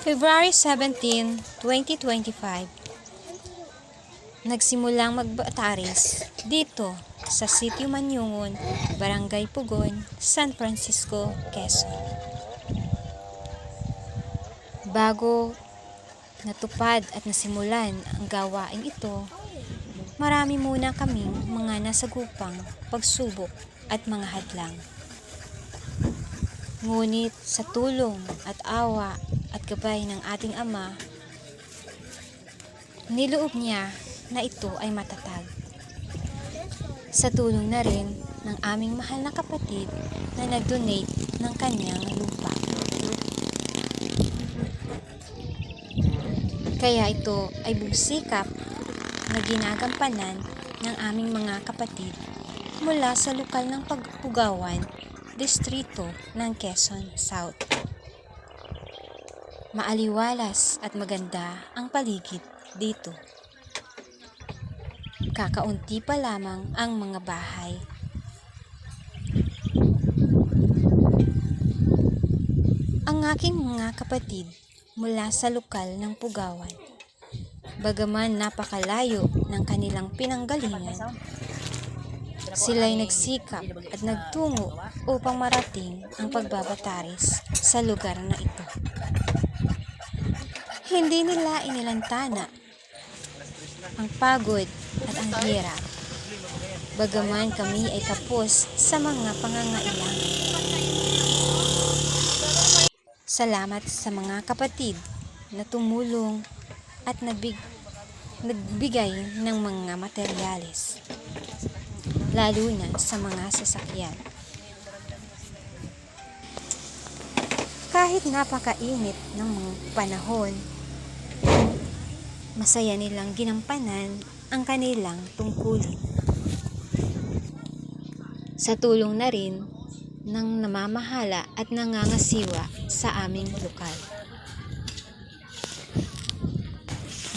February 17, 2025 Nagsimulang magbataris dito sa Sitio Manyungon, Barangay Pugon, San Francisco, Quezon. Bago natupad at nasimulan ang gawain ito, marami muna kaming mga nasagupang pagsubok at mga hadlang. Ngunit sa tulong at awa at gabay ng ating Ama, niloob niya na ito ay matatag. Sa tulong na rin ng aming mahal na kapatid na nag-donate ng kanyang lupa. Kaya ito ay busikap na ginagampanan ng aming mga kapatid mula sa lokal ng pagpugawan, distrito ng Quezon South. Maaliwalas at maganda ang paligid dito. Kakaunti pa lamang ang mga bahay. Ang aking mga kapatid mula sa lokal ng Pugawan. Bagaman napakalayo ng kanilang pinanggalingan, sila'y nagsikap at nagtungo upang marating ang pagbabataris sa lugar na ito. Hindi nila inilantana ang pagod at ang hirap. Bagaman kami ay kapos sa mga pangangailangan. Salamat sa mga kapatid na tumulong at nagbig, nagbigay ng mga materyales, lalo na sa mga sasakyan. Kahit napakainit ng mga panahon, masaya nilang ginampanan ang kanilang tungkulin. Sa tulong na rin ng namamahala at nangangasiwa sa aming lokal.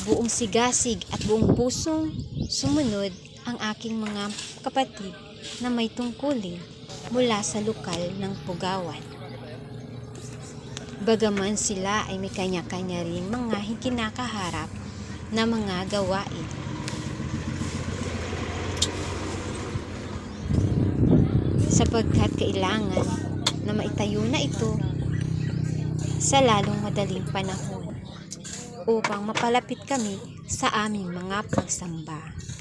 Buong sigasig at buong pusong sumunod ang aking mga kapatid na may tungkulin mula sa lokal ng Pugawan. Bagaman sila ay may kanya-kanya rin mga kinakaharap na mga gawain. Sapagkat kailangan na maitayo na ito sa lalong madaling panahon upang mapalapit kami sa aming mga pagsamba.